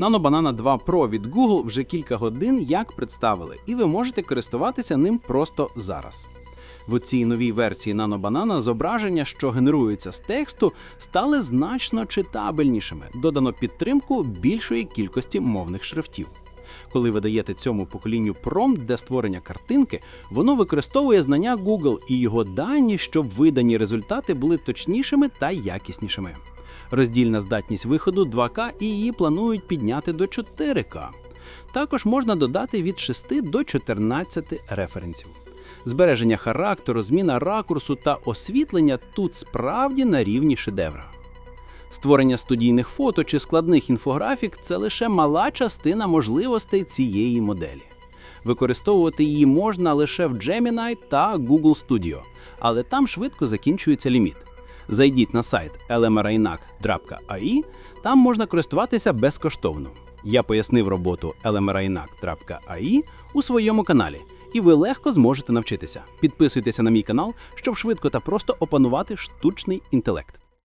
Nano Banana 2 Pro від Google вже кілька годин як представили, і ви можете користуватися ним просто зараз. В цій новій версії Nano Banana зображення, що генеруються з тексту, стали значно читабельнішими. Додано підтримку більшої кількості мовних шрифтів. Коли ви даєте цьому поколінню промпт для створення картинки, воно використовує знання Google і його дані, щоб видані результати були точнішими та якіснішими. Роздільна здатність виходу 2К і її планують підняти до 4К. Також можна додати від 6 до 14 референсів. Збереження характеру, зміна ракурсу та освітлення тут справді на рівні шедевра. Створення студійних фото чи складних інфографік це лише мала частина можливостей цієї моделі. Використовувати її можна лише в Gemini та Google Studio, але там швидко закінчується ліміт. Зайдіть на сайт lmrainak.ai, там можна користуватися безкоштовно. Я пояснив роботу lmrainak.ai у своєму каналі, і ви легко зможете навчитися. Підписуйтеся на мій канал, щоб швидко та просто опанувати штучний інтелект.